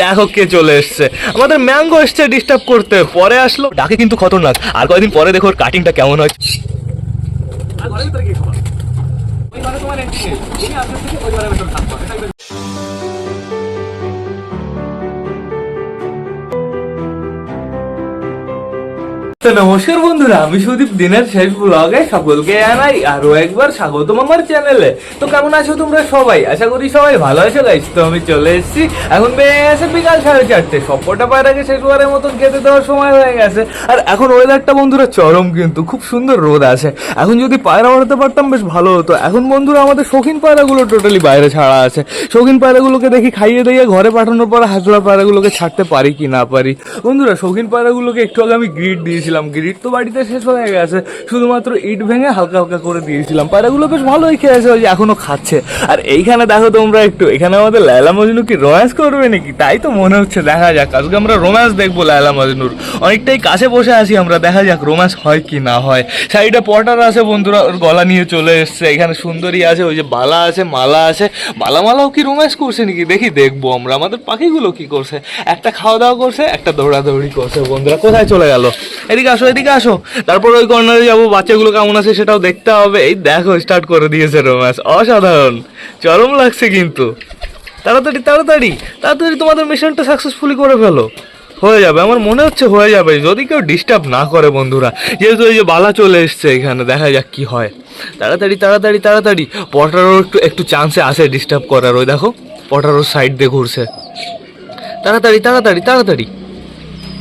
দেখো কে চলে এসছে। আমাদের ম্যাঙ্গো এসছে ডিস্টার্ব করতে। পরে আসলো। ডাকে কিন্তু খতরনাক। আর কয়েকদিন পরে দেখো কাটিংটা কেমন হয়। তো নমস্কার বন্ধুরা, আমি সুদীপ। দিনের শেষ ব্লগে সকলকে জানাই আরও একবার স্বাগতম আমার চ্যানেলে তো কেমন আছো তোমরা সবাই? আশা করি সবাই ভালো আছো গাইস তো আমি চলে এসেছি। এখন বেড়ে গেছে বিকাল সাড়ে চারটে। সবকটা পায়রাকে শেষবারের মতন খেতে দেওয়ার সময় হয়ে গেছে। আর এখন ওয়েদারটা বন্ধুরা চরম কিন্তু, খুব সুন্দর রোদ আছে। এখন যদি পায়রা ওড়াতে পারতাম বেশ ভালো হতো। এখন বন্ধুরা আমাদের শৌখিন পায়রাগুলো টোটালি বাইরে ছাড়া আছে। শৌখিন পায়রাগুলোকে দেখি খাইয়ে দিয়ে ঘরে পাঠানোর পর হাজরা পায়রাগুলোকে ছাড়তে পারি কি না পারি? বন্ধুরা, শৌখিন পায়রাগুলোকে একটু আগে আমি গ্রিড দিয়েছিলাম গ্রিড তো বাড়িতে শেষ হয়ে গেছে। শুধুমাত্র ইট ভেঙে হালকা হালকা করে দিয়েছিলাম। পায়রাগুলো বেশ ভালোই খেয়েছে, ওই যে এখনও খাচ্ছে। আর এইখানে দেখো তোমরা একটু, এখানে আমাদের লায়লা মজনু কি রোম্যান্স করবে নাকি? তাই তো মনে হচ্ছে, দেখা যাক। আজকে আমরা রোম্যান্স দেখব লায়লা মজনুর। অনেকটাই কাছে বসে আছি আমরা, দেখা যাক রোম্যান্স হয় কি না হয়। সাইডে পটার আছে বন্ধুরা, ওর গলা নিয়ে চলে এসছে। এখানে সুন্দরী আছে, ওই যে বালা আছে, মালা আছে। মালা মালাও কি রোম্যান্স করছে নাকি? দেখি, দেখব আমরা। আমাদের পাখিগুলো কি করছে? একটা খাওয়া দাওয়া করছে, একটা দৌড়াদৌড়ি করছে। বন্ধুরা, কোথায় চলে গেল? এদিকে আসো এদিকে আসো। তারপর ওই কর্নারে যাব, বাচ্চাগুলো কেমন আছে সেটাও দেখতে হবে। এই দেখো স্টার্ট করে দিয়েছে রোম্যান্স। অসাধারণ। চরম লাগছে কিন্তু। তাড়াতাড়ি তাড়াতাড়ি তাড়াতাড়ি তোমাদের মিশনটা সাকসেসফুলি করে ফেলো। হয়ে যাবে, আমার মনে হচ্ছে হয়ে যাবে। যদি কেউ ডিস্টার্ব না করে বন্ধুরা, যেহেতু এই যে বালা চলে এসছে এখানে, দেখা যাক কি হয়। তাড়াতাড়ি তাড়াতাড়ি তাড়াতাড়ি। পটারও একটু একটু চান্সে আসে ডিস্টার্ব করার, ওই দেখো, পটারও সাইড দিয়ে ঘুরছে। তাড়াতাড়ি তাড়াতাড়ি তাড়াতাড়ি।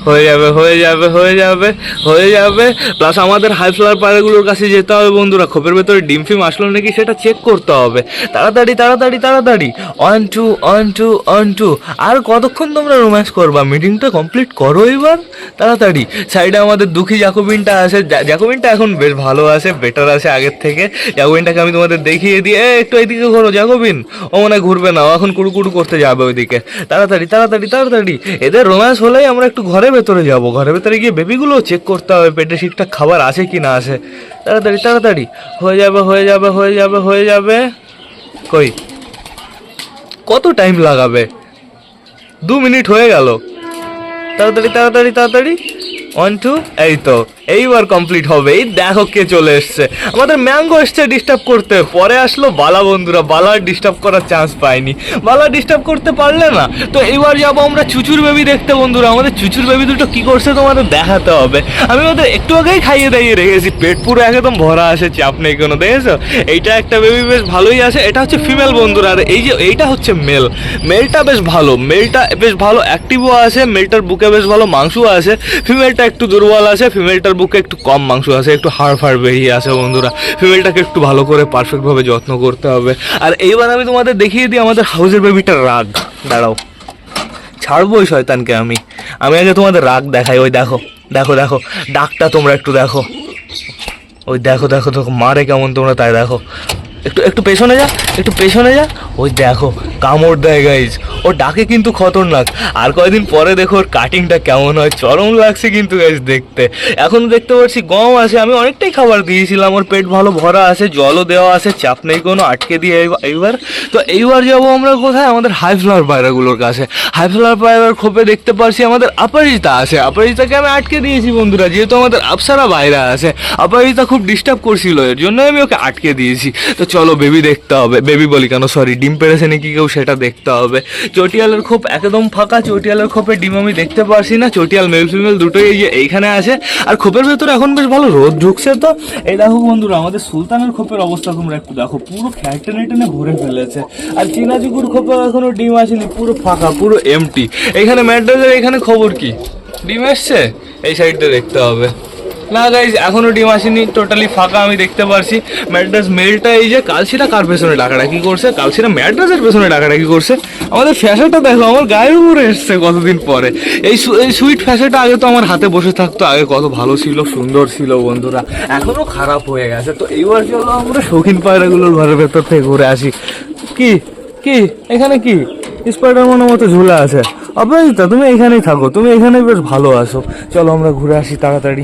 হয়ে যাবে হয়ে যাবে হয়ে যাবে হয়ে যাবে। প্লাস আমাদের হাই ফ্লাওয়ার পায়রাগুলোর কাছে যেতে হবে বন্ধুরা। খোপের ভেতরে ডিম ফিম আসলো নাকি সেটা চেক করতে হবে। তাড়াতাড়ি তাড়াতাড়ি তাড়াতাড়ি। One two one two one two আর কতক্ষণ তোমরা রোম্যান্স করবা? মিটিংটা কমপ্লিট করো এবার। তাড়াতাড়ি। সাইডে আমাদের দুঃখী জ্যাকোবিনটা আছে। জ্যা- জ্যাকোবিনটা এখন বেশ ভালো আছে বেটার আছে আগের থেকে। জ্যাকোবিনটাকে আমি তোমাদের দেখিয়ে এ, একটু এইদিকে ঘোরো জ্যাকোবিন ও মনে ঘুরবে না। ও এখন কুড়ু কুড়ু করতে যাবে ওইদিকে। তাড়াতাড়ি তাড়াতাড়ি তাড়াতাড়ি। এদের রোম্যান্স হলেই আমরা একটু ঘরের ভেতরে যাব, ঘরের ভেতরে গিয়ে বেবিগুলো চেক করতে হবে, পেটে ঠিকঠাক খাবার আছে কি না আছে। তাড়াতাড়ি তাড়াতাড়ি। হয়ে যাবে হয়ে যাবে হয়ে যাবে হয়ে যাবে। কই? কত টাইম লাগাবে? দু মিনিট হয়ে গেল। তাড়াতাড়ি তাড়াতাড়ি তাড়াতাড়ি। ওয়ান টু এই তো। এইবার কমপ্লিট হবে এই দেখো কে চলে এসছে। আমাদের ম্যাঙ্গো এসছে ডিস্টার্ব করতে। পরে আসলো বালা বন্ধুরা। বালা ডিস্টার্ব করার চান্স পাইনি বালা ডিস্টার্ব করতে পারলে না। তো এইবার যাব আমরা চুচুর বেবি দেখতে বন্ধুরা। আমাদের চুচুর বেবি দুটো কি করছে তোমাদের দেখাতে হবে। আমি ওদের একটু আগেই খাইয়ে দাইয়ে রেখেছি। পেট পুরো একদম ভরা আছে, চাপ নেই কোনো, দেখেছ? এইটা একটা বেবি বেশ ভালোই আছে। এটা হচ্ছে ফিমেল বন্ধুরা। আর এই যে, এইটা হচ্ছে মেল মেলটা বেশ ভালো। মেলটা বেশ ভালো অ্যাক্টিভও আছে। মেলটার বুকে বেশ ভালো মাংসও আছে। ফিমেলটা একটু দুর্বল আছে। ফিমেলটার বুকে একটু কম মাংস আছে, একটু হাড় ফাড় বেরিয়ে আছে বন্ধুরা। ফিমেলটাকে একটু ভালো করে পারফেক্টভাবে যত্ন করতে হবে। আর এইবার আমি তোমাদের দেখিয়ে দিই আমাদের হাউসের বেবিটার রাগ। দাঁড়াও। ছাড়বো ওই শয়তানকে আমি। আমি আগে তোমাদের রাগ দেখাই, ওই দেখো দেখো দেখো। ডাকটা তোমরা একটু দেখো। ওই দেখো দেখো দেখো, মারে কেমন তোমরা তাই দেখো। একটু একটু পেছনে যা, একটু পেছনে যা। ওই দেখো, কামড় দেয় গাইজ ও ডাকে কিন্তু খতরনাক। আর কয়দিন পরে দেখো ওর কাটিংটা কেমন হয়। চরম লাগছে কিন্তু গাইজ দেখতে। এখন দেখতে পাচ্ছি, গম আছে। আমি অনেকটাই খাবার দিয়েছিলাম। ওর পেট ভালো ভরা আছে, জলও দেওয়া আছে, চাপ নেই কোনো, আটকে দিয়ে এইবার- তো এইবার যাব আমরা কোথায়? আমাদের হাই ফ্লাওয়ার পায়রাগুলোর কাছে। হাই ফ্লাওয়ার পায়রার খোপে দেখতে পারছি, আমাদের আপারিতা আছে। আপারিতাকে আমি আটকে দিয়েছি, বন্ধুরা। যেহেতু আমাদের আপসারা বাইরে আছে। আপারিতা খুব ডিস্টার্ব করছিল, এর জন্য আমি ওকে আটকে দিয়েছি। তো চলো বেবি দেখতে হবে। বেবি বলি কেন? সরি ডিম পেড়েছে নাকি কেউ সেটা দেখতে হবে। চটিয়ালের খোপ একদম ফাঁকা, চটিয়ালের খোপে ডিম আমি দেখতে পারছি না। চটিয়াল মেল ফিমেল দুটোই এই যে এইখানে আছে। আর খোপের ভেতরে এখন বেশ ভালো রোদ ঢুকছে তো। এই দেখো বন্ধুরা, আমাদের সুলতানের খোপের অবস্থা তোমরা একটু দেখো। পুরো খ্যাট টেনে ভরে ফেলেছে। আর চিনাজুকুর খোপে এখনও ডিম আসেনি, পুরো ফাঁকা, পুরো এমটি এখানে ম্যাড্রাসের এখানে খবর কি? ডিম এসছে? এই সাইডটা দেখতে হবে। না গাইজ এখনও ডিম আসেনি টোটালি ফাঁকা, আমি দেখতে পারছি। ম্যাড্রাস মেলটা এই যে কালসিটা কার পেছনে ডাকাডাকি করছে? কালসিরা ম্যাড্রাসের পেছনে ডাকাডাকি করছে। আমাদের ফ্যাশনটা দেখো, আমার গায়ের উপরে এসছে কতদিন পরে। এই এই সুইট ফ্যাশনটা আগে তো আমার হাতে বসে থাকতো, আগে কত ভালো ছিল, সুন্দর ছিল, বন্ধুরা। এখনও খারাপ হয়ে গেছে। তো এইবার চলো আমরা শৌখিন পায়রাগুলোর ঘরের ভেতর থেকে ঘুরে আসি। কি? কি? এখানে কি? স্পাইডার মনের মতো ঝুলে আছে। অপরাজিতা, তুমি এখানেই থাকো, তুমি এখানেই বেশ ভালো আছো। চলো আমরা ঘুরে আসি তাড়াতাড়ি।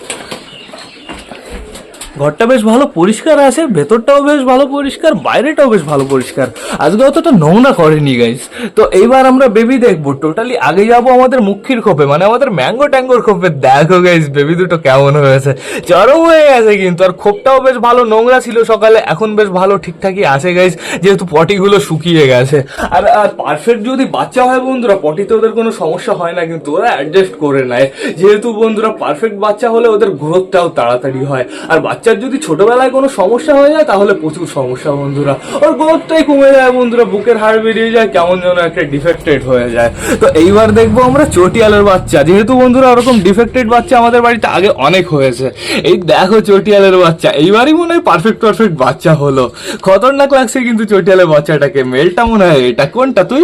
ঘরটা বেশ ভালো পরিষ্কার আছে, ভেতরটাও বেশ ভালো পরিষ্কার, বাইরেটাও বেশ ভালো পরিষ্কার। আজকে অতটা নোংরা করেনি গাইস তো এইবার আমরা বেবি দেখব। টোটালি আগে যাব আমাদের মুখির খোপে মানে আমাদের ম্যাঙ্গো ট্যাঙ্গোর খোপে। দেখো গাইস বেবি দুটো কেমন হয়েছে। চরম হয়ে গেছে কিন্তু, আর খোপটাও বেশ ভালো নোংরা ছিল সকালে, এখন বেশ ভালো ঠিকঠাকই আছে গাইস যেহেতু পটিগুলো শুকিয়ে গেছে। আর আর পারফেক্ট যদি বাচ্চা হয় বন্ধুরা, পটিতে ওদের কোনো সমস্যা হয় না, কিন্তু ওরা অ্যাডজাস্ট করে নেয়। যেহেতু বন্ধুরা পারফেক্ট বাচ্চা হলে ওদের গ্রোথটাও তাড়াতাড়ি হয়। আর বাচ্চার যদি ছোটবেলায় কোনো সমস্যা হয়ে যায়, তাহলে প্রচুর সমস্যা বন্ধুরা। ওর গ্রোথটাই কমে যায় বন্ধুরা, বুকের হাড় বেরিয়ে যায়, কেমন যেন একটা ডিফেক্টেড হয়ে যায়। তো এইবার দেখব আমরা চটিয়ালের বাচ্চা। যেহেতু বন্ধুরা ওরকম ডিফেক্টেড বাচ্চা আমাদের বাড়িতে আগে অনেক হয়েছে। এই দেখো চটিয়ালের বাচ্চা। এইবারই মনে হয় পারফেক্ট পারফেক্ট বাচ্চা হলো। খতরনাক লাগছে কিন্তু চটিয়ালের বাচ্চাটাকে। মেলটা মনে হয় এটা। কোনটা তুই?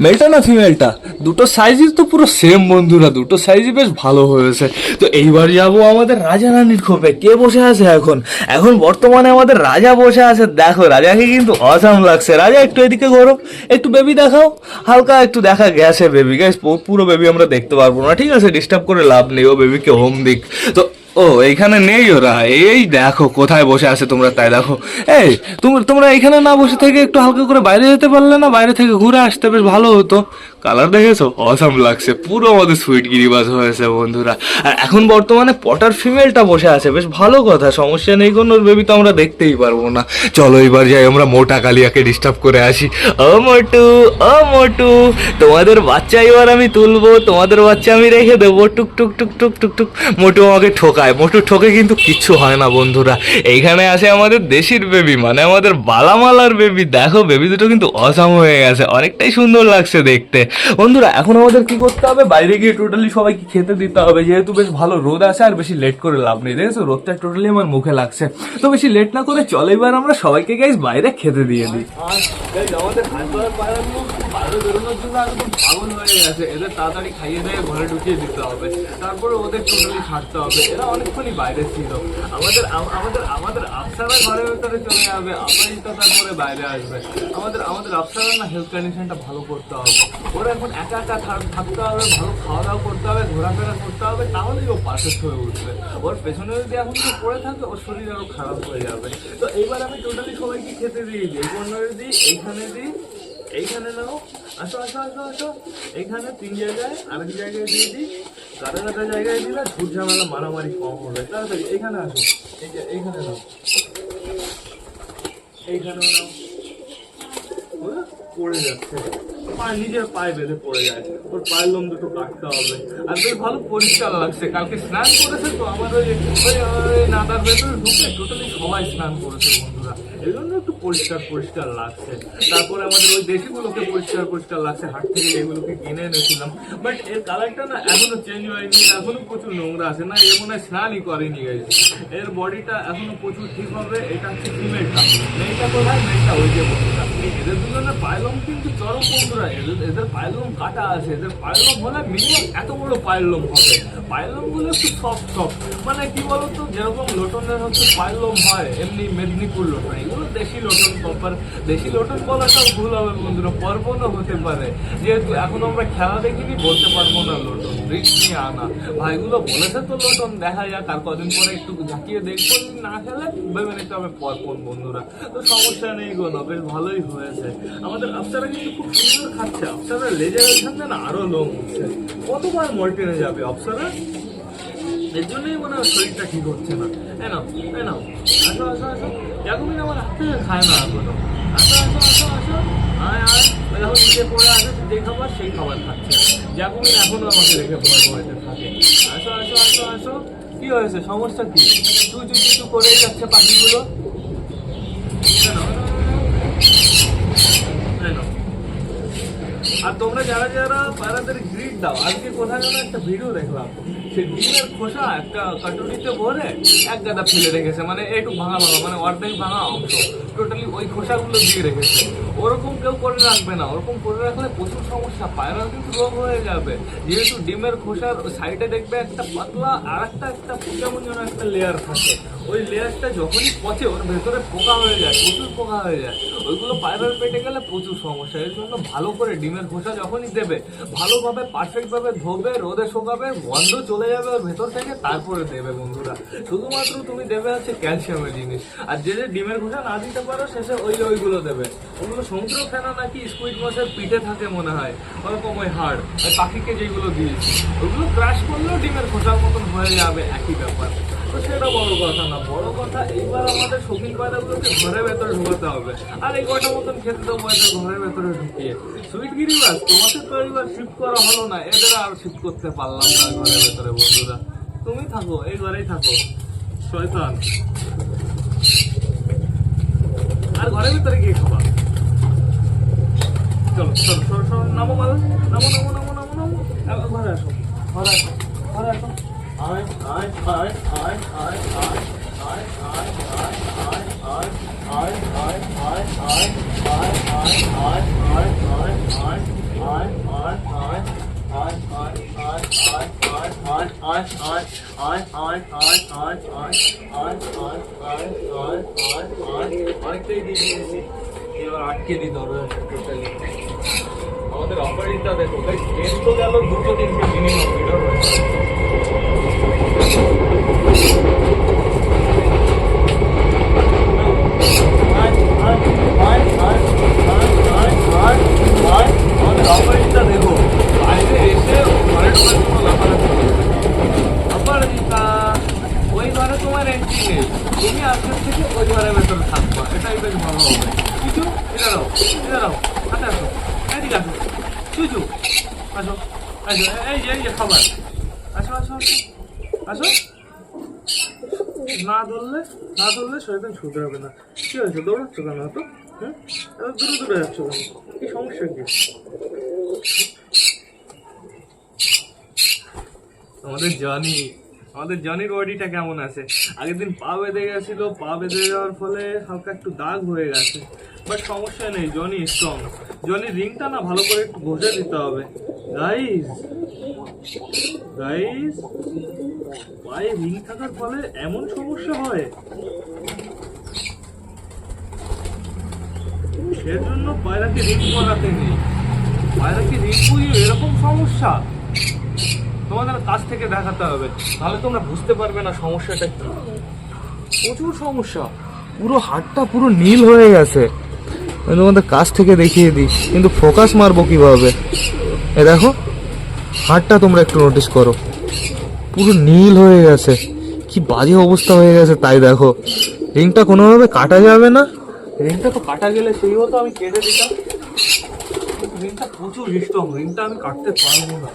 মেলটা না ফিমেলটা? দুটো সাইজই তো পুরো সেম বন্ধুরা, দুটো সাইজই বেশ ভালো হয়েছে। তো এইবার যাব আমাদের রাজা রানীর খোপে। কে বসে আছে এখন? এখন বর্তমানে আমাদের রাজা বসে আছে। দেখো, রাজাকে কিন্তু অসাম লাগছে। রাজা, একটু এদিকে ঘোরো। একটু বেবি দেখাও। হালকা একটু দেখা গেছে বেবি গাইস পুরো বেবি আমরা দেখতে পারব না। ঠিক আছে ডিস্টার্ব করে লাভ নেই। ও বেবিকে হোম দিক। তো ও এইখানে নেই ওরা। এই দেখো, কোথায় বসে আছে তোমরা তাই দেখো। এই তোমরা তোমরা এখানে না বসে থেকে একটু হালকা করে বাইরে যেতে পারলে না? বাইরে থেকে ঘুরে আসতে বেশ ভালো হতো। কালার দেখেছ? অসাম লাগছে। পুরো আমাদের সুইট গিরিবাজ হয়েছে, বন্ধুরা। আর এখন বর্তমানে পটার ফিমেলটা বসে আছে। বেশ ভালো কথা, সমস্যা নেই কোনো বেবি তো আমরা দেখতেই পারব না। চলো এবার যাই, আমরা মোটা কালিয়াকে ডিস্টার্ব করে আসি। ও মোটু ও মোটু, তোমাদের বাচ্চা এবার আমি তুলবো, তোমাদের বাচ্চা আমি রেখে দেবো। টুক টুক টুক টুক টুক টুক। মোটু আমাকে ঠোকায়। মোটু ঠোকে কিন্তু কিচ্ছু হয় না, বন্ধুরা। এইখানে আছে আমাদের দেশির বেবি মানে আমাদের বালামালার বেবি দেখো বেবি দুটো কিন্তু অসাম হয়ে গেছে। অনেকটাই সুন্দর লাগছে দেখতে। বন্ধুরা, এখন আমাদের কি করতে হবে? বাইরে গিয়ে টোটালি সবাইকে খেতে দিতে হবে। যেহেতু বেশ ভালো রোদ আছে, আর বেশি লেট করে লাভ নেই। দেখেছ? রোদটা টোটালি আমার মুখে লাগছে। তো বেশি লেট না করে চলে এবার আমরা সবাইকে গাইজ বাইরে খেতে দিয়ে দিই। আমাদের বাইরে বেরোনোর জন্য একদম পাগল হয়ে গেছে। এদের তাড়াতাড়ি খাইয়ে দিয়ে ঘরে ঢুকিয়ে দিতে হবে। তারপরে ওদের টোটালি ছাড়তে হবে। এরা অনেকক্ষণই বাইরে ছিল। আমাদের আমাদের আমাদের আফসারা ঘরের ভেতরে চলে যাবে। আপাতত তারপরে বাইরে আসবে। আমাদের আমাদের আফসারা না হেলথ কন্ডিশনটা ভালো করতে হবে। ওরা এখন একা একা থাক- থাকতে হবে, ভালো খাওয়া দাওয়া করতে হবে, ঘোরাফেরা করতে হবে, তাহলেই ও পারফেক্ট হয়ে উঠবে। ওর পেছনে যদি এখন কেউ পড়ে থাকে, ওর শরীর আরও খারাপ হয়ে যাবে। তো এইবার আমি টোটালি সবাইকে খেতে দিয়ে দিই। এই কর্নারে দিই এইখানে দিই এইখানে নাও। আসো আসো আসো আসো। এইখানে তিন জায়গায়, আরেক জায়গায় দিয়ে দিই। কাটা কাটা জায়গায় দিলে ঝুট ঝামেলা, মারামারি কম হবে। তাড়াতাড়ি, এইখানে আসো। এইখানে নাও। এইখানে নাও। পড়ে যাচ্ছে। নিজের পায়ে বেঁধে পড়ে যায়। ওর পায়ের লোম দুটো কাটতে হবে। আর বেশ ভালো পরিষ্কার লাগছে। কালকে স্নান করেছে তো আমার ওই ওই নাদার ভেতরে ঢুকে টোটালি সবাই স্নান করেছে বন্ধুরা এই জন্য একটু পরিষ্কার পরিষ্কার লাগছে। তারপরে আমাদের ওই দেশিগুলোকে পরিষ্কার পরিষ্কার লাগছে, হাট থেকে এগুলোকে কিনে এনেছিলাম। বাট এর কালারটা না এখনও চেঞ্জ হয়নি, এখনও প্রচুর নোংরা আছে না? এর মনে হয় স্নানই করেনি গেছে এর বডিটা এখনও প্রচুর ঠিক হবে, এটা হচ্ছে ফিমেলটা মেয়েটা কোথায়? মেয়েটা ওই যে বন্ধুরা এদের দুজনের পায়লম কিন্তু চরম বন্ধুরা। এদের এদের পায়লম কাটা আছে। এদের পায়লম হলে মিনিমাম এত বড় পায়লম হবে। পায়লমগুলো একটু সফট সফট মানে কি বলতো? যেরকম লোটনের হচ্ছে পায়লম হয়, এমনি মেদিনীপুর লোটন এগুলো লোটন প্রপার দেশি লোটন বলাটাও ভুল হবে বন্ধুরা পর্বতও হতে পারে। যেহেতু এখন আমরা খেলা দেখিনি, বলতে পারব না লোটন। রিক্স নিয়ে আনা। ভাইগুলো বলেছে তো লোটন, দেখা যাক আর কদিন পরে একটু ঝাঁকিয়ে দেখব। না খেলে ভেবে নিতে হবে পরপর বন্ধুরা। তো সমস্যা নেই কোনো, বেশ ভালোই হয়েছে। আমাদের আফসারা কিন্তু খুব সুন্দর খাচ্ছে। আফসারা লেজের ওইখানে না আরও লোম উঠছে। কতবার মল্টিনে যাবে আফসারা এর জন্যই মনে হয় শরীরটা ঠিক হচ্ছে না। এন এন আসো আসো আসো। এরকমই আমার হাতে খায় না এখনও। আসো আসো আসো আসো। আয় আয়। এখন নিচে পড়ে আসে যে খাবার সেই খাবার খাচ্ছে। যেরকমই এখনও আমাকে রেখে ভয় ভয়তে থাকে। আসো আসো আসো আসো। কী হয়েছে? সমস্যা কি? তুই তুই কিছু করেই যাচ্ছে পাখিগুলো এই নাও, এই নাও। আর তোমরা যারা যারা দাও, আজকে কোথায় যেন একটা ভিডিও দেখলাম। খোসা একটা কাটুরিতে ভরে এক গাদা ফেলে রেখেছে মানে একটু ভাঙা ভাঙা মানে অর্ধেক ভাঙা অংশ। টোটালি ওই খোসাগুলো দিয়ে রেখেছে। ওরকম কেউ করে রাখবে না। ওরকম করে রাখলে প্রচুর সমস্যা কিন্তু রোগ হয়ে যাবে। যেহেতু ডিমের খোসার সাইডে দেখবে একটা পাতলা আর একটা একটা কেমন যেন একটা লেয়ার থাকে। ওই লেয়ারটা যখনই পচে, ওর ভেতরে পোকা হয়ে যায়, প্রচুর পোকা হয়ে যায়। ওইগুলো পায়রার পেটে গেলে প্রচুর সমস্যা। এর জন্য ভালো করে ডিমের খোসা যখনই দেবে, ভালোভাবে পারফেক্ট ভাবে ধোবে, রোদে শোকাবে, গন্ধ চলে যাবে ওর ভেতর থেকে, তারপরে দেবে বন্ধুরা। শুধুমাত্র তুমি দেবে হচ্ছে ক্যালসিয়ামের জিনিস। আর যে যে ডিমের খোসা না দিতে পারো, শেষে ওই ওইগুলো দেবে। ওগুলো সমুদ্র ফেনা নাকি স্কুইড মাছের পিঠে থাকে মনে হয় ওরকম ওই হাড়, ওই পাখিকে যেগুলো দিয়েছি। ওগুলো ক্রাশ করলেও ডিমের খোসার মতন হয়ে যাবে, একই ব্যাপার। তো সেটা কথা না, বড় কথা আমাদের ঘরের ভেতরে হবে। আর এই মতন ঘরের ভেতরে ঢুকিয়ে। তো করা না, এদের আর করতে পারলাম না ঘরের ভেতরে বন্ধুরা। তুমি থাকো থাকো। শয়তান। আর ঘরের ভিতরে গিয়ে খাবা। চলো চলো চলো নামো নামো নামো নামো নামো নামো। ঘরে আসো ঘরে আসো ঘরে আসো। আমাদের অপারেটটা দেখো গেম তো গেল দুটো তিনটে মিনিমাম Thank you. ছুটে হবে না। কি হয়েছে দৌড়াচ্ছ কেন তো হ্যাঁ? দূরে দূরে যাচ্ছ কেন? কি সমস্যা কি? আমাদের জানি, আমাদের জনির বডিটা কেমন আছে? আগের দিন পা বেঁধে গেছিল, পা বেঁধে যাওয়ার ফলে হালকা একটু দাগ হয়ে গেছে। বাট সমস্যা নেই, জনি স্ট্রং জনি রিংটা না ভালো করে একটু ঘষে দিতে হবে। গাইস গাইস পায়ে রিং থাকার ফলে এমন সমস্যা হয়। সেজন্য পায়রাকে রিং করাতে নেই। পায়রাকে রিং করিয়ে এরকম সমস্যা? তোমাদের কাছ থেকে দেখাতে হবে। তাহলে তোমরা বুঝতে পারবে না সমস্যাটা কি। প্রচুর সমস্যা। পুরো হাতটা পুরো নীল হয়ে গেছে। আমি তোমাদের কাছ থেকে দেখিয়ে দিই। কিন্তু ফোকাস মারবো কীভাবে? এ দেখো হাতটা তোমরা একটু নোটিস করো। পুরো নীল হয়ে গেছে। কি বাজে অবস্থা হয়ে গেছে তাই দেখো। রিংটা কোনোভাবে কাটা যাবে না? রিংটা তো কাটা গেলে সেই মতো আমি কেটে দিতাম। রিংটা প্রচুর স্ট্রং রিংটা আমি কাটতে পারব না।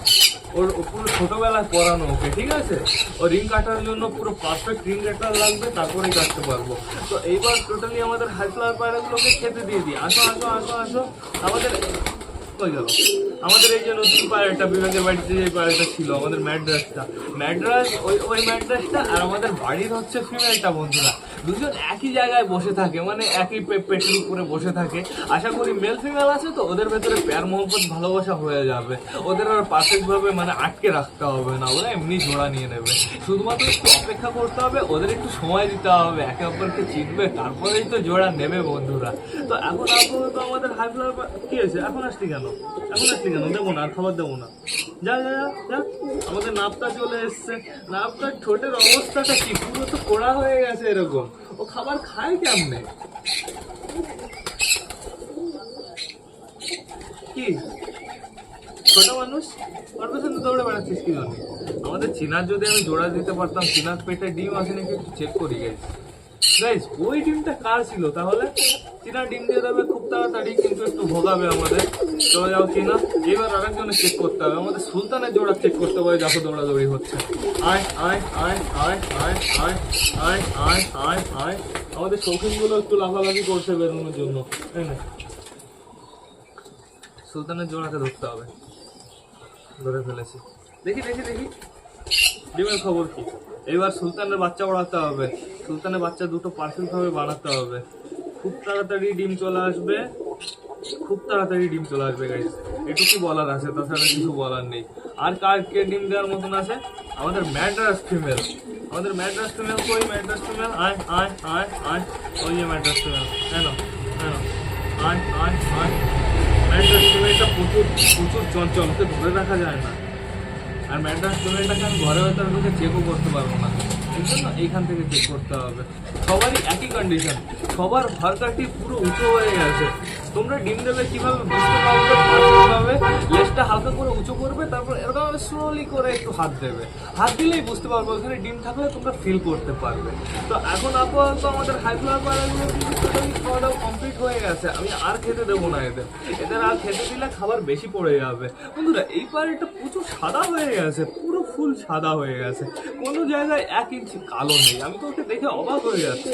ওর পুরো ছোটোবেলায় পরানো ওকে, ঠিক আছে? ও রিং কাটার জন্য পুরো পারফেক্ট রিং কাটার লাগবে, তারপরেই কাটতে পারব। তো এইবার টোটালি আমাদের হাই ফ্লাওয়ার পায়রাগুলোকে খেতে দিয়ে দিই। আসো আসো আসো আসো। আমাদের কই গেল? আমাদের এই যে নতুন পায়রাটা, বিভাগের বাড়িতে যে পায়রাটা ছিল, আমাদের ম্যাড্রাসটা। ম্যাড্রাস, ওই ওই ম্যাড্রাসটা আর আমাদের বাড়ির হচ্ছে ফিমেলটা বন্ধুরা। দুজন একই জায়গায় বসে থাকে মানে একই পেটের উপরে বসে থাকে। আশা করি মেল ফিমেল আছে তো, ওদের ভেতরে প্যার মোহব্বত, ভালোবাসা হয়ে যাবে। ওদের আর পারফেক্ট ভাবে মানে আটকে রাখতে হবে না, ওরা এমনি জোড়া নিয়ে নেবে। শুধুমাত্র একটু অপেক্ষা করতে হবে, ওদের একটু সময় দিতে হবে, একে অপরকে চিনবে, তারপরেই তো জোড়া নেবে বন্ধুরা। তো এখন আপাতত আমাদের হাই ফ্লাওয়ার কি হয়েছে? এখন আসলি কেন? এখন আসলি কেন? দেবো না, আর খাবার দেবো না। যা যা যা যা। আমাদের নাপটা চলে এসছে। নাপটার ঠোঁটের অবস্থাটা কি? পুরো তো কোড়া হয়ে গেছে এরকম। ও খাবার খায় কেমনে? কি? ছোট মানুষ? ওর পেছনে দৌড়ে বেড়াচ্ছিস কি আমাদের চিনার যদি আমি জোড়া দিতে পারতাম, চিনার পেটে ডিম আসে নাকি চেক করি গাইস গাইস ওই ডিমটা কার ছিল? তাহলে চিনা ডিম দিয়ে দেবে, খুব তাড়াতাড়ি, কিন্তু একটু ভোগাবে আমাদের। চলে যাও চিনা। এবার আরেকজনে চেক করতে হবে। আমাদের সুলতানের জোড়া চেক করতে হবে দেখো দৌড়াদৌড়ি হচ্ছে। আয় আয় আয় আয় আয় আয় আয় আয় আয় আয়। আমাদের শৌখিনগুলো একটু লাফালাফি করছে বেরোনোর জন্য এই নে। সুলতানের জোড়াকে ধরতে হবে। ধরে ফেলেছি। দেখি দেখি দেখি। ডিমের খবর কি? এবার সুলতানের বাচ্চা বাড়াতে হবে। সুলতানের বাচ্চা দুটো পারফেক্ট ভাবে বানাতে হবে। খুব তাড়াতাড়ি ডিম চলে আসবে। খুব তাড়াতাড়ি ডিম চলে আসবে গাইস এটুকু বলার আছে, তাছাড়া কিছু বলার নেই। আর কার কে ডিম দেওয়ার মতন আছে? আমাদের ম্যাড্রাস ফিমেল আমাদের ম্যাড্রাস ফিমেল কই? ম্যাড্রাস ফিমেল আয় আয় আয় আয়। ওই যে ম্যাড্রাস ফিমেল হ্যাঁ হ্যাঁ আয় আয় আয়। ম্যাড্রাস ফিমেলটা প্রচুর প্রচুর চঞ্চল। ওকে ধরে রাখা যায় না। আর ম্যাড্রাস পেমেন্টটাকে আমি ঘরে হয়তো আমি চেকও করতে পারব না। এই জন্য এইখান থেকে চেক করতে হবে। সবারই একই কন্ডিশন সবার ঘরকাটি পুরো উঁচু হয়ে গেছে। তোমরা ডিম দেবে কীভাবে বুঝতে পারবে? কীভাবে? লেজটা হালকা করে উঁচু করবে, তারপর এরকম স্লোলি করে একটু হাত দেবে। হাত দিলেই বুঝতে পারবে, ওখানে ডিম থাকলে তোমরা ফিল করতে পারবে। তো এখন আপাতত আমাদের হাই ফ্লাওয়ার খাওয়া দাওয়া কমপ্লিট হয়ে গেছে। আমি আর খেতে দেবো না এদের। এদের আর খেতে দিলে খাবার বেশি পড়ে যাবে। বন্ধুরা, এই পাড়িটা প্রচুর সাদা হয়ে গেছে, পুরো ফুল সাদা হয়ে গেছে। কোনো জায়গায় এক ইঞ্চি কালো নেই। আমি তো ওকে দেখে অবাক হয়ে যাচ্ছি।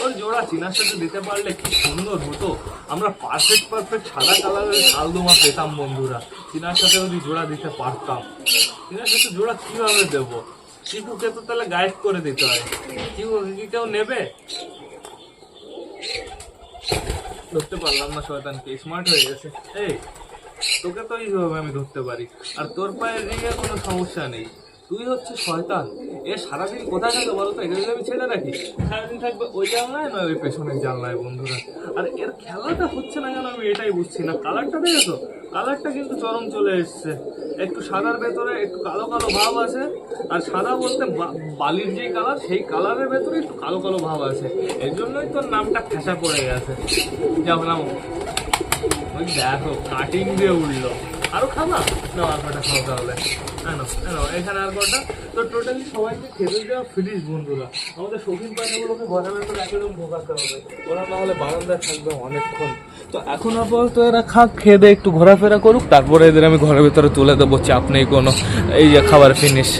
ওর জোড়া চিনার সাথে দিতে পারলে কি সুন্দর হতো। আমরা পারফেক্ট পারফেক্ট সাদা কালারের পেতাম বন্ধুরা। সাথে যদি জোড়া দিতে পারতাম। সাথে জোড়া কীভাবে তো তাহলে গাইড করে দিতে হয়। কি কেউ নেবে? ধরতে পারলাম না শয়তানকে স্মার্ট হয়ে গেছে। এই, তোকে তো এইভাবে আমি ধরতে পারি। আর তোর পায়ের রিঙে কোনো সমস্যা নেই। তুই হচ্ছে শয়তান। এ সারাদিন কোথায় থাকে বলো তো? এখানে আমি ছেড়ে রাখি সারাদিন থাকবে ওই জানলায় নয় ওই পেছনের জানলায় বন্ধুরা? আর এর খেলাটা হচ্ছে না কেন আমি এটাই বুঝছি না। কালারটা দেখেছ? কালারটা কিন্তু চরম চলে এসছে। একটু সাদার ভেতরে একটু কালো কালো ভাব আছে, আর সাদা বলতে বালির যে কালার, সেই কালারের ভেতরে একটু কালো কালো ভাব আছে। এর জন্যই তোর নামটা ফেসা পড়ে গেছে। যাও নাম। ওই দেখো কাটিং দিয়ে উঠল। আরও খাবা? না আর কটা খাও তাহলে। হ্যাঁ হ্যাঁ এখানে আর কটা তো টোটালি সবাইকে খেতে দেওয়া ফিনিশ বন্ধুরা। আমাদের শৌখিন পায়রাগুলোকে ঘরের ভেতরে একদম ঢোকাতে হবে ওরা না হলে বারান্দায় থাকবে অনেকক্ষণ। তো এখন আপাতত এরা খাক, খেয়ে দিয়ে একটু ঘোরাফেরা করুক, তারপরে এদের আমি ঘরের ভিতরে তুলে দেবো, চাপ নেই কোনো। এই যে খাবার ফিনিশ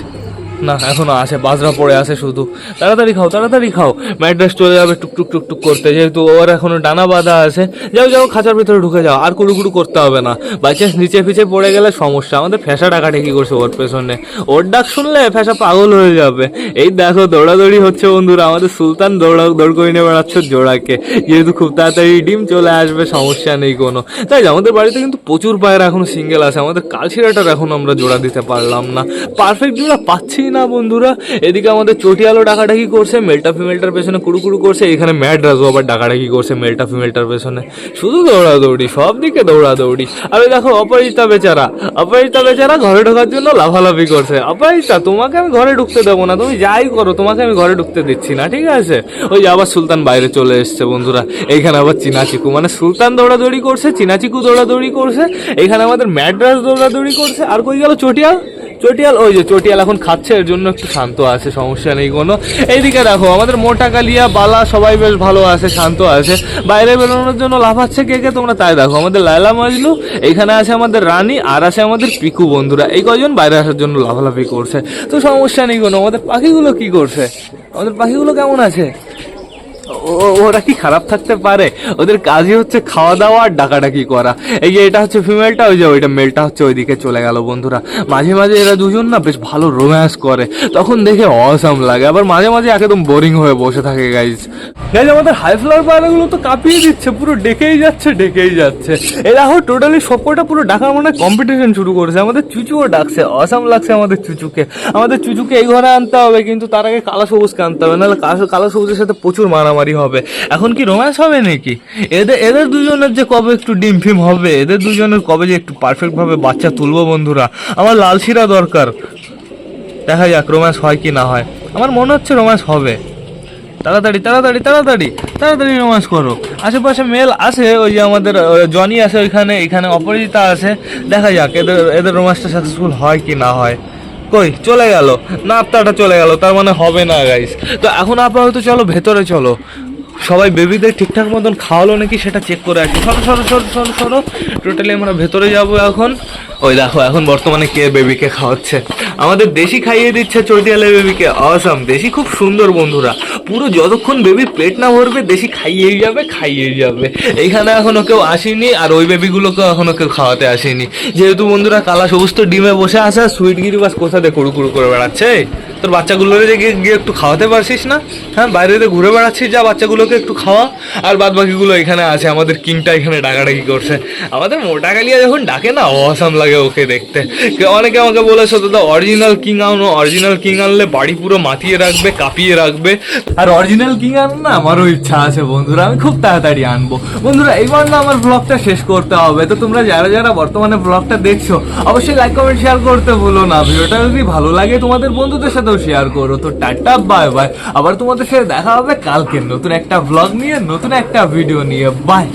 না, এখনও আছে বাজরা পড়ে আছে শুধু। তাড়াতাড়ি খাও তাড়াতাড়ি খাও। ম্যাড্রেস চলে যাবে টুকটুক টুকটুক করতে। যেহেতু ওর এখনও ডানা বাঁধা আছে, যাও যাও, খাঁচার ভিতরে ঢুকে যাও। আর কুড়ুকুড়ু করতে হবে না। বাই চান্স নিচে ফিচে পড়ে গেলে সমস্যা। আমাদের ফ্যাসা ডাকাটি কি করছে ওর পেছনে। ওর ডাক শুনলে ফ্যাসা পাগল হয়ে যাবে। এই দেখো, দৌড়াদৌড়ি হচ্ছে বন্ধুরা। আমাদের সুলতান দৌড়া, দৌড় করে নিয়ে বেড়াচ্ছে জোড়াকে। যেহেতু খুব তাড়াতাড়ি ডিম চলে আসবে, সমস্যা নেই কোনো। তাই আমাদের বাড়িতে কিন্তু প্রচুর পায়ের এখনও সিঙ্গেল আছে। আমাদের কালশিরাটার এখন আমরা জোড়া দিতে পারলাম না। পারফেক্ট জোড়া পাচ্ছি না বন্ধুরা? এদিকে আমাদের চটিয়ালো ডাকাডাকি করছে, মেলটা ফিমেলটার পেছনে কুড়ুকুড়ু করছে এখানে ম্যাড রাজু আবার ডাকাডাকি করছে মেলটা ফিমেলটার পেছনে। শুধু দৌড়াদৌড়ি, সব দিকে দৌড়াদৌড়ি। আর দেখো, অপরিচিতা বেচারা অপরিচিতা বেচারা ঘরে ঢোকার জন্য লাফালাফি করছে। অপরিচিতা, তোমাকে আমি ঘরে ঢুকতে দেবো না, তুমি যাই করো, তোমাকে আমি ঘরে ঢুকতে দিচ্ছি না, ঠিক আছে? ওই আবার সুলতান বাইরে চলে এসছে বন্ধুরা, এইখানে আবার চিনাচিকু। মানে সুলতান দৌড়াদৌড়ি করছে, চিনাচিকু দৌড়াদৌড়ি করছে এখানে আমাদের ম্যাড্রাস দৌড়াদৌড়ি করছে। আর কই গেল চটিয়াল? চটিয়াল, ওই যে চটিয়াল এখন খাচ্ছে, এর জন্য একটু শান্ত আছে, সমস্যা নেই কোনো। এইদিকে দেখো, আমাদের মোটা কালিয়া বালা, সবাই বেশ ভালো আছে, শান্ত আছে। বাইরে বেরোনোর জন্য লাফাচ্ছে কে কে, তোমরা তাই দেখো। আমাদের লাইলা মাজলু এখানে আছে আমাদের রানী, আর আছে আমাদের পিকু বন্ধুরা। এই কজন বাইরে আসার জন্য লাফালাফি করছে। তো সমস্যা নেই কোনো, আমাদের পাখিগুলো কি করছে? আমাদের পাখিগুলো কেমন আছে? ওরা কি খারাপ থাকতে পারে? ওদের কাজই হচ্ছে খাওয়া দাওয়া আর ডাকাডাকি করা। এই যে এটা হচ্ছে ফিমেলটা ওই যে ওইটা মেলটা হচ্ছে ওইদিকে চলে গেল বন্ধুরা। মাঝে মাঝে এরা দুজন না বেশ ভালো রোম্যান্স করে। তখন দেখে অসাম লাগে। আবার মাঝে মাঝে একদম বোরিং হয়ে বসে থাকে গাইজ গাইজ আমাদের হাই ফ্লাওয়ার পায়রাগুলো তো কাঁপিয়ে দিচ্ছে। পুরো ডেকেই যাচ্ছে ডেকেই যাচ্ছে। এরা হো টোটালি সবকটা পুরো ডাকার মানে কম্পিটিশন শুরু করেছে। আমাদের চুচুও ডাকছে। অসাম লাগছে আমাদের চুচুকে। আমাদের চুচুকে এই ঘরে আনতে হবে, কিন্তু তার আগে কালো সবুজকে আনতে হবে। নাহলে কালো সবুজের সাথে প্রচুর মারামারি হবে। এখন কি রোম্যান্স হবে নাকি? এদের এদের দুজনের যে কবে একটু ডিম ফিম হবে, এদের দুজনের কবে যে একটু পারফেক্ট ভাবে বাচ্চা তুলবো বন্ধুরা? আমার লাল শিরা দরকার। দেখা যাক রোম্যান্স হয় কি না হয়। আমার মনে হচ্ছে রোম্যান্স হবে। তাড়াতাড়ি তাড়াতাড়ি তাড়াতাড়ি তাড়াতাড়ি রোম্যান্স করো। আশেপাশে মেল আছে, ওই যে আমাদের জনি আছে ওইখানে, এখানে অপরাজিতা আছে। দেখা যাক এদের এদের রোম্যান্সটা সাকসেসফুল হয় কি না হয়। কই, চলে গেল। নাপতাটা চলে গেল, তার মানে হবে না গাইস তো এখন আপাতত চলো, ভেতরে চলো। সবাই বেবিদের ঠিকঠাক মতন খাওয়ালো নাকি সেটা চেক করে আসি। সরো সরো সরো সরো সরো। টোটালি আমরা ভেতরে যাব এখন। ওই দেখো, এখন বর্তমানে কে বেবিকে খাওয়াচ্ছে? আমাদের দেশি খাইয়ে দিচ্ছে চটিয়ালে বেবিকে। অসাম দেশি খুব সুন্দর বন্ধুরা। পুরো যতক্ষণ বেবি পেট না ভরবে, দেশি খাইয়েই যাবে খাইয়েই যাবে। এইখানে এখনও কেউ আসেনি, আর ওই বেবিগুলোকেও এখনও কেউ খাওয়াতে আসেনি। যেহেতু বন্ধুরা কালা সবুজ তো ডিমে বসে আছে আর সুইট গিরি বাস কোথা দিয়ে কুড়ু কুড়ু করে বেড়াচ্ছে? তোর বাচ্চাগুলোরে যে গিয়ে একটু খাওয়াতে পারছিস না? হ্যাঁ বাইরে দিয়ে ঘুরে বেড়াচ্ছিস যা, বাচ্চাগুলোকে একটু খাওয়া। আর বাদ বাকিগুলো এখানে আছে, আমাদের কিংটা এখানে ডাকাডাকি করছে। আমাদের মোটা কালিয়া যখন ডাকে না অসাম লাগে। ওকে দেখতে। অনেকে আমাকে বলেছে, দাদা অরিজিনাল কিং আনো অরিজিনাল কিং আনলে বাড়ি পুরো মাতিয়ে রাখবে, কাঁপিয়ে রাখবে। আর অরিজিনাল কিং আনো না, আমারও ইচ্ছা আছে বন্ধুরা, আমি খুব তাড়াতাড়ি আনব। বন্ধুরা, এইবার না আমার ব্লগটা শেষ করতে হবে। তো তোমরা যারা যারা বর্তমানে ব্লগটা দেখছ, অবশ্যই লাইক কমেন্ট শেয়ার করতে ভুলো না। ভিডিওটা যদি ভালো লাগে, তোমাদের বন্ধুদের সাথেও শেয়ার করো। তো টাটা বাই বাই আবার তোমাদের সাথে দেখা হবে কালকে নতুন একটা ব্লগ নিয়ে, নতুন একটা ভিডিও নিয়ে। বাই